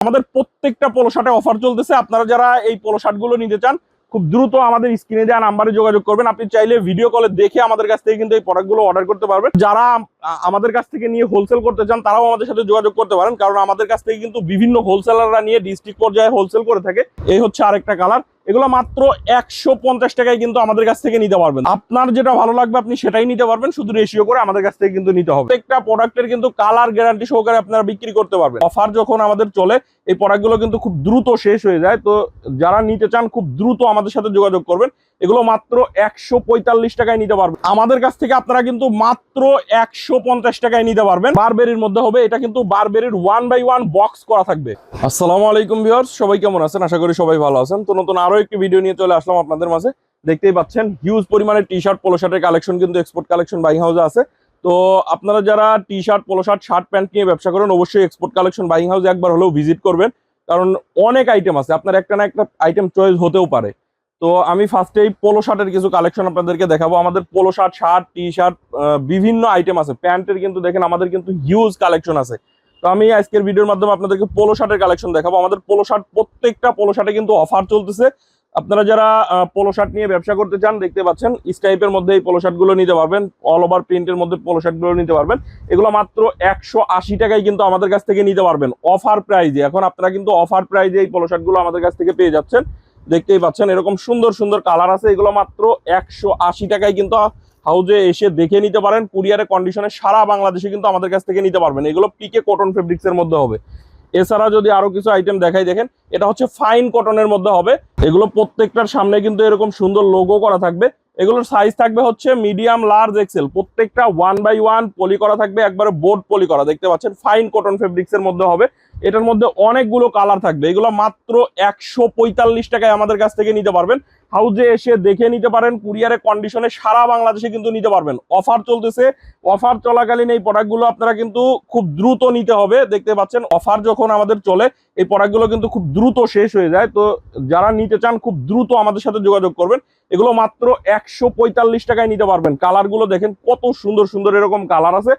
আমাদের প্রত্যেকটা polo শার্টে offer চলতেছে। আপনারা যারা এই পোলো শার্টগুলো নিতে চান, খুব দ্রুত আমাদের স্ক্রিনে দেওয়া নাম্বারে যোগাযোগ করবেন। আপনি চাইলে ভিডিও কলে দেখে আমাদের কাছ থেকে কিন্তু এই প্রোডাক্টগুলো অর্ডার করতে পারবেন। যারা আমাদের কাছ থেকে নিয়ে হোলসেল করতে চান, তারাও আমাদের সাথে যোগাযোগ করতে পারেন। কারণ আমাদের কাছ থেকে কিন্তু বিভিন্ন হোলসেলাররা নিয়ে ডিস্ট্রিক্ট পর্যায়ে হোলসেল করে থাকে। এই হচ্ছে আরেকটা কালার এগুলো মাত্র একশো পঞ্চাশ টাকায় কিন্তু আমাদের কাছ থেকে নিতে পারবেন। আপনার যেটা ভালো লাগবে আপনি সেটাই নিতে পারবেন, শুধু রেশিও করে আমাদের কাছ থেকে কিন্তু নিতে হবে। প্রত্যেকটা প্রোডাক্টের কিন্তু কালার গ্যারান্টি সহকারে আপনারা বিক্রি করতে পারবেন। অফার যখন আমাদের চলে, এই প্রোডাক্টগুলো কিন্তু খুব দ্রুত শেষ হয়ে যায়। তো যারা নিতে চান, খুব দ্রুত আমাদের সাথে যোগাযোগ করবেন। এগুলো মাত্র একশো পঁয়তাল্লিশ টাকায় নিতে পারবেন। আমাদের কাছ থেকে আপনারা কিন্তু মাত্র একশো পঞ্চাশ টাকায় নিতে পারবেন। বারবেরির মধ্যে হবে, এটা কিন্তু বারবেরির ওয়ান বাই ওয়ান বক্স করা থাকবে। আসসালামু আলাইকুম ভিউয়ার্স, সবাই কেমন আছেন? আশা করি সবাই ভালো আছেন। তো নতুন আরও একটি ভিডিও নিয়ে চলে আসলাম আপনাদের মাঝে। দেখতেই পাচ্ছেন হিউজ পরিমাণে টি শার্ট পোলো শার্টের কালেকশন কিন্তু এক্সপোর্ট কালেকশন বাইং হাউসে আছে। তো আপনারা যারা T shirt polo shirt shirt pant নিয়ে ব্যবসা করেন, অবশ্যই এক্সপোর্ট কালেকশন বাইং হাউসে একবার হলেও ভিজিট করবেন। কারণ অনেক আইটেম আছে, আপনার একটা না একটা আইটেম চয়েস হতেও পারে। তো আমি ফার্স্টেই পোলো শার্টের কিছু কালেকশন আপনাদেরকে দেখাবো। আমাদের polo shirt shirt T shirt বিভিন্ন আইটেম আছে। প্যান্টের কিন্তু দেখেন, আমাদের কিন্তু হিউজ কালেকশন আছে। তো আমি আজকের ভিডিওর মাধ্যমে আপনাদেরকে পোলো শার্টের কালেকশন দেখাবো। আমাদের পোলো শার্ট প্রত্যেকটা পোলো শার্টে কিন্তু অফার চলতেছে। আপনারা যারা পোলো শার্ট নিয়ে ব্যবসা করতে চান, দেখতে পাচ্ছেন স্টাইপের মধ্যে এই পোলো শার্টগুলো নিতে পারবেন। অল ওভার প্রিন্টের মধ্যে পোলো শার্টগুলো নিতে পারবেন। এগুলো মাত্র একশো আশি টাকায় কিন্তু আমাদের কাছ থেকে নিতে পারবেন। অফার প্রাইজে এখন আপনারা কিন্তু অফার প্রাইজে এই পোলো শার্টগুলো আমাদের কাছ থেকে পেয়ে যাচ্ছেন। দেখতেই পাচ্ছেন, এরকম সুন্দর সুন্দর কালার আছে। এগুলো মাত্র একশো আশি টাকায় কিন্তু হাউজে এসে দেখে নিতে পারেন। কুরিয়ারে কন্ডিশনে সারা বাংলাদেশে কিন্তু আমাদের কাছ থেকে নিতে পারবেন। এগুলো পিকে কটন ফেব্রিক্স এর মধ্যে হবে। এছাড়া যদি আরও কিছু আইটেম দেখাই, দেখেন, এটা হচ্ছে ফাইন কটনের মধ্যে হবে। এগুলো প্রত্যেকটার সামনে কিন্তু এরকম সুন্দর লোগো করা থাকবে। এগুলোর সাইজ থাকবে হচ্ছে মিডিয়াম লার্জ এক্সেল প্রত্যেকটা ওয়ান বাই ওয়ান পলি করা থাকবে, একবারে বোর্ড পলি করা। দেখতে পাচ্ছেন ফাইন কটন ফেব্রিক্স এর মধ্যে হবে। এটার মধ্যে অনেকগুলো কালার থাকবে। এগুলো মাত্র একশো পঁয়তাল্লিশ টাকায় আমাদের কাছ থেকে নিতে পারবেন। হাউজে এসে দেখে নিতে পারেন, কুরিয়ারে কন্ডিশনে সারা বাংলাদেশে কিন্তু নিতে পারবেন। অফার চলতেছে। অফার চলাকালীন এই প্রোডাক্টগুলো আপনারা কিন্তু খুব দ্রুত নিতে হবে। দেখতে পাচ্ছেন অফার যখন আমাদের চলে, এই প্রোডাক্টগুলো কিন্তু খুব দ্রুত শেষ হয়ে যায়। তো যারা নিতে চান, খুব দ্রুত আমাদের সাথে যোগাযোগ করবেন। এগুলো মাত্র একশো পঁয়তাল্লিশ টাকায় নিতে পারবেন। কালারগুলো দেখেন, কত সুন্দর সুন্দর এরকম কালার আছে।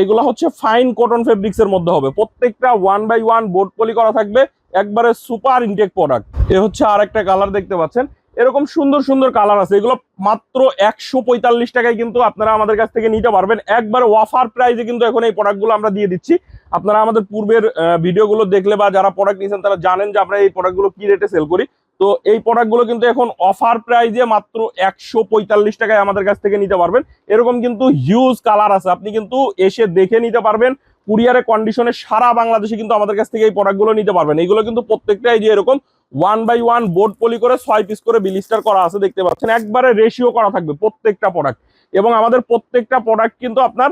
এগুলো হচ্ছে ফাইন কটন ফেব্রিক্স এর মধ্যে হবে। প্রত্যেকটা one by one board poly করা থাকবে, একবারে সুপার ইনটেক প্রোডাক্ট এ হচ্ছে আর একটা কালার দেখতে পাচ্ছেন। এরকম সুন্দর সুন্দর কালার আছে। এগুলো মাত্র একশো পঁয়তাল্লিশ টাকায় কিন্তু আপনারা আমাদের কাছ থেকে নিতে পারবেন। একবার অফার প্রাইসে কিন্তু এখন এই প্রোডাক্টগুলো আমরা দিয়ে দিচ্ছি। আপনারা আমাদের পূর্বের ভিডিওগুলো দেখলে বা যারা প্রোডাক্ট নিয়েছেন তারা জানেন যে আমরা এই প্রোডাক্টগুলো কি রেটে সেল করি। তো এই প্রোডাক্টগুলো কিন্তু এখন অফার প্রাইজে মাত্র একশো পঁয়তাল্লিশ টাকায় আমাদের কাছ থেকে নিতে পারবেন। এরকম কিন্তু হিউজ কালার আছে। আপনি কিন্তু এসে দেখে নিতে পারবেন। কুরিয়ারের কন্ডিশনে সারা বাংলাদেশে কিন্তু আমাদের কাছ থেকে এই প্রোডাক্টগুলো নিতে পারবেন। এগুলো কিন্তু প্রত্যেকটাই যে এরকম one by one board poly করে ছয় পিস করে বিলিস্টার করা আছে, দেখতে পাচ্ছেন। একবারে রেশিও করা থাকবে প্রত্যেকটা প্রোডাক্ট এবং আমাদের প্রত্যেকটা প্রোডাক্ট কিন্তু আপনার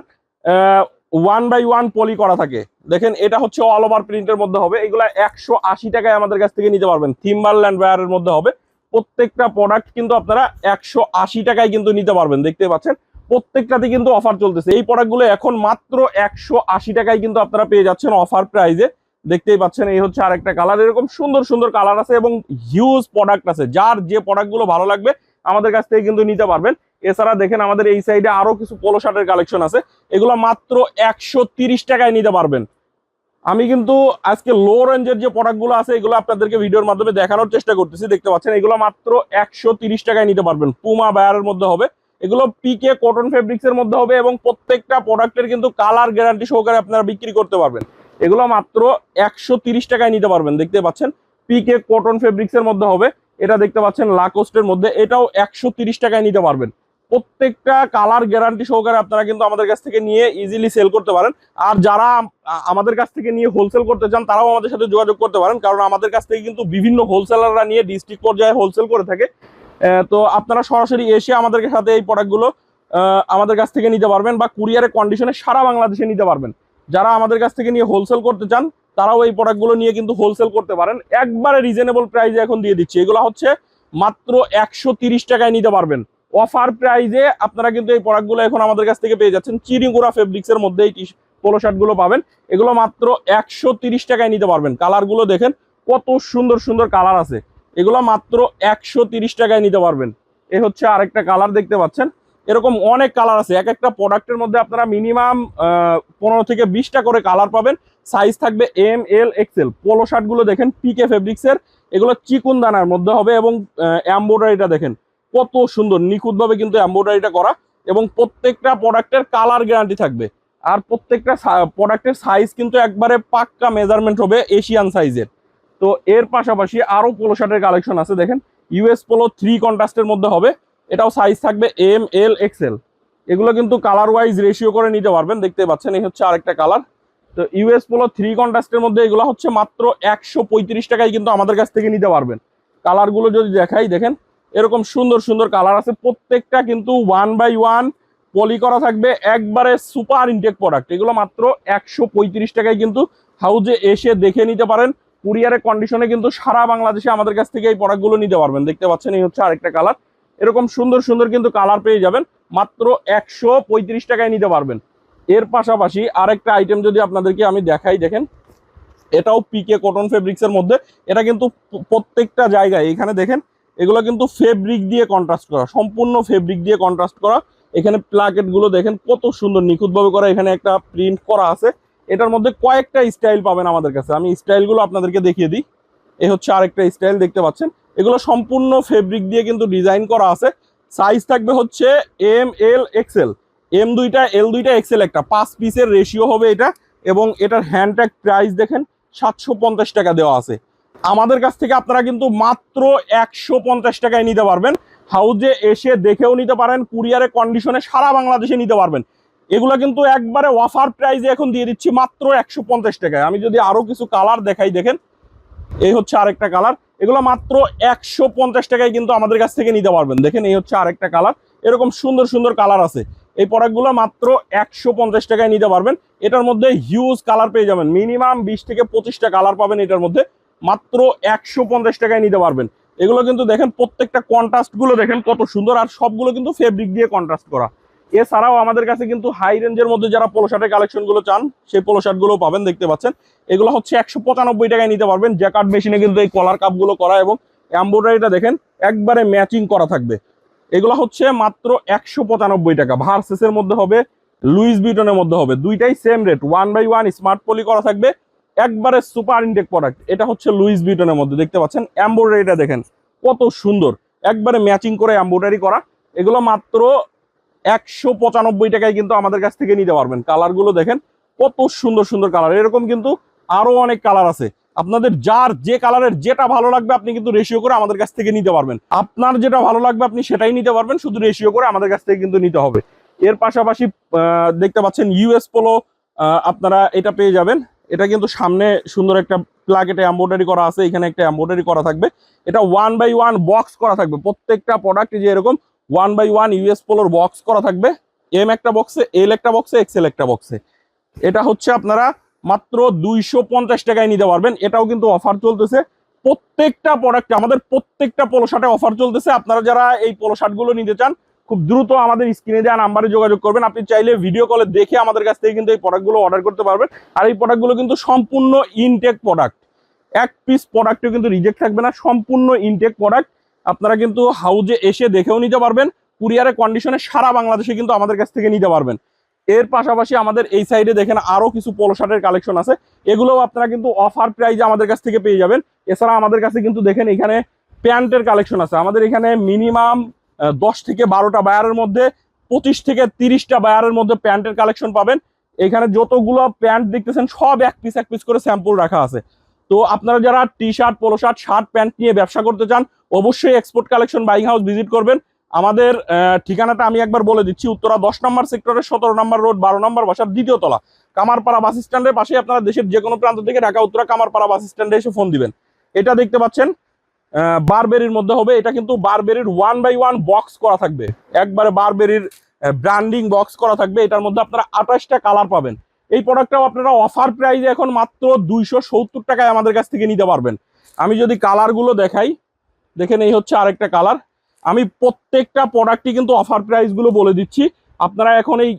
ওয়ান বাই ওয়ান পলি করা থাকে। দেখেন, এটা হচ্ছে অল ওভার প্রিন্টের মধ্যে হবে। এগুলো একশো আশি টাকায় আমাদের কাছ থেকে নিতে পারবেন। থিম্বারল্যান্ড ওয়্যারের মধ্যে হবে। প্রত্যেকটা প্রোডাক্ট কিন্তু আপনারা একশো আশি টাকায় কিন্তু নিতে পারবেন। দেখতে পাচ্ছেন? প্রত্যেকটাতে কিন্তু অফার চলতেছে। এই প্রোডাক্টগুলো এখন মাত্র একশো আশি টাকায় কিন্তু আপনারা পেয়ে যাচ্ছেন অফার প্রাইজে দেখতেই পাচ্ছেন, এই হচ্ছে আরেকটা কালার এরকম সুন্দর সুন্দর কালার আছে এবং হিউজ প্রোডাক্ট আছে। যার যে প্রোডাক্টগুলো ভালো লাগবে আমাদের কাছ থেকে কিন্তু নিতে পারবেন। এছাড়া দেখেন আমাদের এই সাইডে আরও কিছু পোলো শার্টের কালেকশন আছে। এগুলো মাত্র একশো টাকায় নিতে পারবেন। আমি কিন্তু আজকে লো রেঞ্জের যে প্রোডাক্টগুলো আছে, এগুলো আপনাদেরকে ভিডিওর মাধ্যমে দেখানোর চেষ্টা করতেছি। দেখতে পাচ্ছেন, এগুলো মাত্র একশো টাকায় নিতে পারবেন। পুমা বায়ারের মধ্যে হবে। এগুলো পিকে কটন ফেব্রিক্স এর মধ্যে হবে এবং প্রত্যেকটা প্রোডাক্টের কিন্তু কালার গ্যারান্টি সহকারে আপনারা বিক্রি করতে পারবেন। এগুলো মাত্র একশো টাকায় নিতে পারবেন। দেখতে পাচ্ছেন পিকে কটন ফেব্রিক্স এর মধ্যে হবে। এটা দেখতে পাচ্ছেন লাকোস্টের মধ্যে। এটাও একশো টাকায় নিতে পারবেন। প্রত্যেকটা কালার গ্যারান্টি সহকারে আপনারা কিন্তু আমাদের কাছ থেকে নিয়ে ইজিলি সেল করতে পারেন। আর যারা আমাদের কাছ থেকে নিয়ে হোলসেল করতে চান, তারাও আমাদের সাথে যোগাযোগ করতে পারেন। কারণ আমাদের কাছ থেকে কিন্তু বিভিন্ন হোলসেলাররা নিয়ে ডিস্ট্রিক্ট পর্যায়ে হোলসেল করে থাকে। তো আপনারা সরাসরি এসে আমাদের সাথে এই প্রোডাক্টগুলো আমাদের কাছ থেকে নিতে পারবেন বা কুরিয়ারে কন্ডিশনে সারা বাংলাদেশে নিতে পারবেন। যারা আমাদের কাছ থেকে নিয়ে হোলসেল করতে চান তারাও এই প্রোডাক্টগুলো নিয়ে কিন্তু হোলসেল করতে পারেন। একবারে রিজনেবল প্রাইজে এখন দিয়ে দিচ্ছি। এগুলো হচ্ছে মাত্র একশো টাকায় নিতে পারবেন। অফার প্রাইজে আপনারা কিন্তু এই প্রোডাক্টগুলো এখন আমাদের কাছ থেকে পেয়ে যাচ্ছেন। চিরিগুড়া ফেব্রিক্সের মধ্যে এই পোলো শার্টগুলো পাবেন। এগুলো মাত্র একশো টাকায় নিতে পারবেন। কালারগুলো দেখেন, কত সুন্দর সুন্দর কালার আছে। এগুলো মাত্র একশো টাকায় নিতে পারবেন। এ হচ্ছে আরেকটা কালার দেখতে পাচ্ছেন। এরকম অনেক কালার আছে। এক একটা প্রোডাক্টের মধ্যে আপনারা মিনিমাম পনেরো থেকে বিশটা করে কালার পাবেন। সাইজ থাকবে এম এল এক্সেল পোলো শার্টগুলো দেখেন পিকে ফেব্রিক্সের এগুলো চিকুন দানার মধ্যে হবে এবং এম্ব্রয়ডারিটা দেখেন, কত সুন্দর, নিখুঁতভাবে কিন্তু এম্ব্রয়ডারিটা করা এবং প্রত্যেকটা প্রোডাক্টের কালার গ্যারান্টি থাকবে। আর প্রত্যেকটা প্রোডাক্টের সাইজ কিন্তু একবারে পাক্কা মেজারমেন্ট হবে এশিয়ান সাইজের তো এর পাশাপাশি আরও পোলো শার্টের কালেকশন আছে, দেখেন। ইউএস পোলো থ্রি কন্ট্রাস্টের মধ্যে হবে। এটাও সাইজ থাকবে এম এল এক্সেল এগুলো কিন্তু কালার ওয়াইজ রেশিও করে নিতে পারবেন দেখতে পাচ্ছেন, এই হচ্ছে আরেকটা কালার তো ইউএস পোলো থ্রি কন্ট্রাস্টের মধ্যে এগুলো হচ্ছে মাত্র একশো পঁয়ত্রিশ টাকায় কিন্তু আমাদের কাছ থেকে নিতে পারবেন। কালারগুলো যদি দেখাই, দেখেন, এরকম সুন্দর সুন্দর কালার আছে। প্রত্যেকটা কিন্তু ওয়ান বাই ওয়ান পলি করা থাকবে, একবারে সুপার ইনটেক প্রোডাক্ট এগুলো মাত্র একশো পঁয়ত্রিশ টাকায় কিন্তু হাউজে এসে দেখে নিতে পারেন। কুরিয়ারের কন্ডিশনে কিন্তু সারা বাংলাদেশে আমাদের কাছ থেকে এই প্রোডাক্টগুলো নিতে পারবেন। দেখতে পাচ্ছেন, এই হচ্ছে আরেকটা কালার এরকম সুন্দর সুন্দর কিন্তু কালার পেয়ে যাবেন। মাত্র একশো পঁয়ত্রিশ টাকায় নিতে পারবেন। এর পাশাপাশি আরেকটা আইটেম যদি আপনাদেরকে আমি দেখাই, দেখেন, এটাও পিকে কটন ফেব্রিক্সের মধ্যে। এটা কিন্তু প্রত্যেকটা জায়গায়, এখানে দেখেন, এগুলো কিন্তু ফেব্রিক দিয়ে কন্ট্রাস্ট করা, সম্পূর্ণ ফেব্রিক দিয়ে কন্ট্রাস্ট করা। এখানে প্লাকেটগুলো দেখেন, কত সুন্দর নিখুঁতভাবে করা। এখানে একটা প্রিন্ট করা আছে। এটার মধ্যে কয়েকটা স্টাইল পাবেন আমাদের কাছে। আমি স্টাইলগুলো আপনাদেরকে দেখিয়ে দিই। এ হচ্ছে আরেকটা স্টাইল দেখতে পাচ্ছেন। এগুলো সম্পূর্ণ ফেব্রিক দিয়ে কিন্তু ডিজাইন করা আছে। সাইজ থাকবে হচ্ছে এম এল এক্সেল এম দুইটা এল দুইটা এক্সেল একটা। পাঁচ পিসের রেশিও হবে এটা এবং এটার হ্যান্ডট্যাগ প্রাইস দেখেন সাতশো পঞ্চাশ টাকা দেওয়া আছে। আমাদের কাছ থেকে আপনারা কিন্তু মাত্র একশো পঞ্চাশ টাকায় নিতে পারবেন। হাউজে এসে দেখেও নিতে পারেন কুরিয়ারের কন্ডিশনে সারা বাংলাদেশে নিতে পারবেন। এগুলো কিন্তু একবারে অফার প্রাইজে এখন দিয়ে দিচ্ছি মাত্র একশো পঞ্চাশ টাকায়। আমি যদি আরও কিছু কালার দেখাই দেখেন এই হচ্ছে আরেকটা কালার। এগুলো মাত্র একশো পঞ্চাশ টাকায় কিন্তু আমাদের কাছ থেকে নিতে পারবেন। দেখেন, এই হচ্ছে আরেকটা কালার। এরকম সুন্দর সুন্দর কালার আছে। এই প্রোডাক্টগুলো মাত্র একশো পঞ্চাশ টাকায় নিতে পারবেন। এটার মধ্যে হিউজ কালার পেয়ে যাবেন। মিনিমাম বিশ থেকে পঁচিশটা কালার পাবেন এটার মধ্যে। মাত্র একশো পঞ্চাশ টাকায় নিতে পারবেন। এগুলো কিন্তু দেখেন, প্রত্যেকটা কন্ট্রাস্টগুলো দেখেন কত সুন্দর। আর সবগুলো কিন্তু ফেব্রিক দিয়ে কন্ট্রাস্ট করা। এছাড়াও আমাদের কাছে কিন্তু হাই রেঞ্জের মধ্যে যারা পোলো শার্টের কালেকশনগুলো চান, সেই পোলো শার্টগুলো পাবেন, দেখতে পাচ্ছেন। এগুলো হচ্ছে একশো পঁচানব্বই টাকায় নিতে পারবেন। জ্যাকার্ড মেশিনে কিন্তু এই কলার কাপগুলো করা এবং এম্ব্রয়ডারিটা দেখেন, একবারে ম্যাচিং করা থাকবে। এগুলো হচ্ছে মাত্র একশো পঁচানব্বই টাকা। ভার্সেসের মধ্যে হবে লুইস বিটনের মধ্যে হবে। দুইটাই same rate one by one smart poly করা থাকবে। একবারে সুপার ইনটেক প্রোডাক্ট এটা হচ্ছে লুইস বিটনের মধ্যে, দেখতে পাচ্ছেন? এম্ব্রয়ডারিটা দেখেন, কত সুন্দর। একবারে ম্যাচিং করে এম্ব্রয়ডারি করা। এগুলো মাত্র একশো পঁচানব্বই টাকায় কিন্তু আমাদের কাছ থেকে নিতে পারবেন। কালারগুলো দেখেন, কত সুন্দর সুন্দর কালার। এরকম কিন্তু আরও অনেক কালার আছে। আপনাদের যার যে কালারের যেটা ভালো লাগবে আপনি কিন্তু রেশিও করে আমাদের কাছ থেকে নিতে পারবেন। আপনার যেটা ভালো লাগবে আপনি সেটাই নিতে পারবেন, শুধু রেশিও করে আমাদের কাছ থেকে কিন্তু নিতে হবে। এর পাশাপাশি দেখতে পাচ্ছেন ইউএস পোলো আপনারা এটা পেয়ে যাবেন। এটা কিন্তু সামনে সুন্দর একটা প্লাকেটে এম্ব্রয়ডারি করা আছে। এখানে একটা এম্ব্রয়ডারি করা থাকবে। এটা ওয়ান বাই ওয়ান বক্স করা থাকবে। প্রত্যেকটা প্রোডাক্ট যে এরকম ওয়ান বাই ওয়ান ইউএস পোলোর বক্স করা থাকবে। এম একটা বক্সে, এল একটা বক্সে এক্সেল একটা বক্সে। এটা হচ্ছে আপনারা মাত্র দুইশো পঞ্চাশ টাকায় নিতে পারবেন। এটাও কিন্তু অফার চলতেছে। প্রত্যেকটা প্রোডাক্টে আমাদের প্রত্যেকটা পোলো শার্টে অফার চলতেছে। আপনারা যারা এই পোলো শার্টগুলো নিতে চান, খুব দ্রুত আমাদের স্ক্রিনে দেওয়া নাম্বারে যোগাযোগ করবেন। আপনি চাইলে ভিডিও কলে দেখে আমাদের কাছ থেকে কিন্তু এই প্রোডাক্টগুলো অর্ডার করতে পারবেন। আর এই প্রোডাক্টগুলো কিন্তু সম্পূর্ণ ইনটেক প্রোডাক্ট এক পিস প্রোডাক্টও কিন্তু রিজেক্ট থাকবে না। সম্পূর্ণ ইনটেক প্রোডাক্ট আপনারা কিন্তু হাউজে এসে দেখেও নিতে পারবেন, কুরিয়ারের কন্ডিশনে সারা বাংলাদেশে কিন্তু আমাদের কাছ থেকে নিতে পারবেন। এর পাশাপাশি আমাদের এই সাইডে দেখেন আরও কিছু পোলো শার্টের কালেকশন আছে, এগুলোও আপনারা কিন্তু অফার প্রাইজে আমাদের কাছ থেকে পেয়ে যাবেন। এছাড়া আমাদের কাছে কিন্তু দেখেন এখানে প্যান্টের কালেকশন আছে। আমাদের এখানে মিনিমাম দশ থেকে বারোটা বায়ারের মধ্যে পঁচিশ থেকে তিরিশটা বায়ারের মধ্যে প্যান্টের কালেকশন পাবেন। এখানে যতগুলো প্যান্ট দেখতেছেন, সব এক পিস এক পিস করে স্যাম্পল রাখা আছে। তো আপনারা যারা T shirt polo shirt shirt pant নিয়ে ব্যবসা করতে চান, অবশ্যই export collection buying house visit করবেন। আমাদের ঠিকানাটা আমি একবার বলে দিচ্ছি। উত্তরা দশ নম্বর সেক্টরের সতেরো নম্বর রোড, বারো নম্বর বাসার দ্বিতীয় তলা। কামারপাড়া বাস স্ট্যান্ডের পাশে আপনারা দেশের যে কোনো প্রান্ত থেকে ঢাকা, উত্তরা, কামারপাড়া বাস স্ট্যান্ডে এসে ফোন দিবেন। এটা দেখতে পাচ্ছেন বারবেরির মধ্যে হবে। এটা কিন্তু বারবেরির ওয়ান বাই ওয়ান বক্স করা থাকবে। একবারে বারবেরির ব্র্যান্ডিং বক্স করা থাকবে। এটার মধ্যে আপনারা আঠাশটা কালার পাবেন। এই প্রোডাক্টটাও আপনারা অফার প্রাইসে এখন মাত্র দুইশো সত্তর টাকায় আমাদের কাছ থেকে নিতে পারবেন। আমি যদি কালারগুলো দেখাই, দেখেন এই হচ্ছে আরেকটা কালার আমি প্রত্যেকটা প্রোডাক্টই কিন্তু অফার প্রাইসগুলো বলে দিচ্ছি। আপনারা এখন এই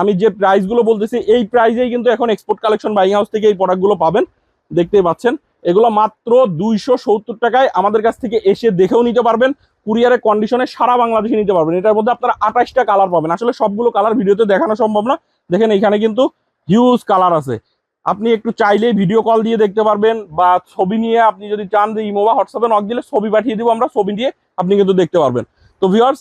আমি যে প্রাইসগুলো বলতেছি, এই প্রাইজেই কিন্তু এখন এক্সপোর্ট কালেকশন বাইং হাউস থেকে এই প্রোডাক্টগুলো পাবেন। দেখতেই পাচ্ছেন, এগুলো মাত্র দুইশো সত্তর টাকায় আমাদের কাছ থেকে এসে দেখেও নিতে পারবেন। কুরিয়ারের কন্ডিশনে সারা বাংলাদেশে নিতে পারবেন। এটার মধ্যে আপনারা আঠাশটা কালার পাবেন। আসলে সবগুলো কালার ভিডিওতে দেখানো সম্ভব না। দেখেন এখানে কিন্তু হিউজ কালার আছে। আপনি একটু চাইলে ভিডিও কল দিয়ে দেখতে পারবেন বা ছবি নিয়ে আপনি যদি চান যে ইমো বা হোয়াটসঅ্যাপে নক দিলে ছবি পাঠিয়ে দিব, আমরা ছবি দিয়ে আপনি কিন্তু দেখতে পারবেন। তো ভিউয়ার্স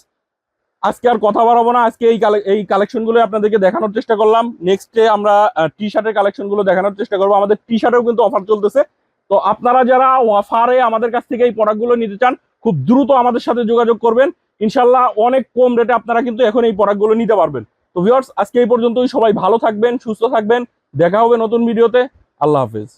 আজকে আর কথা বাড়াবো না। আজকে এই এই কালেকশনগুলো আপনাদেরকে দেখানোর চেষ্টা করলাম। নেক্সটে আমরা টি শার্টের কালেকশনগুলো দেখানোর চেষ্টা করব। আমাদের টি শার্টেও কিন্তু অফার চলতেছে। তো আপনারা যারা অফারে আমাদের কাছ থেকে এই প্রোডাক্টগুলো নিতে চান, খুব দ্রুত আমাদের সাথে যোগাযোগ করবেন। ইনশাল্লাহ অনেক কম রেটে আপনারা কিন্তু এখন এই প্রোডাক্টগুলো নিতে পারবেন। তো ভিউয়ার্স আজকে এই পর্যন্তই। সবাই ভালো থাকবেন, সুস্থ থাকবেন। দেখা হবে নতুন ভিডিওতে আল্লাহ হাফেজ।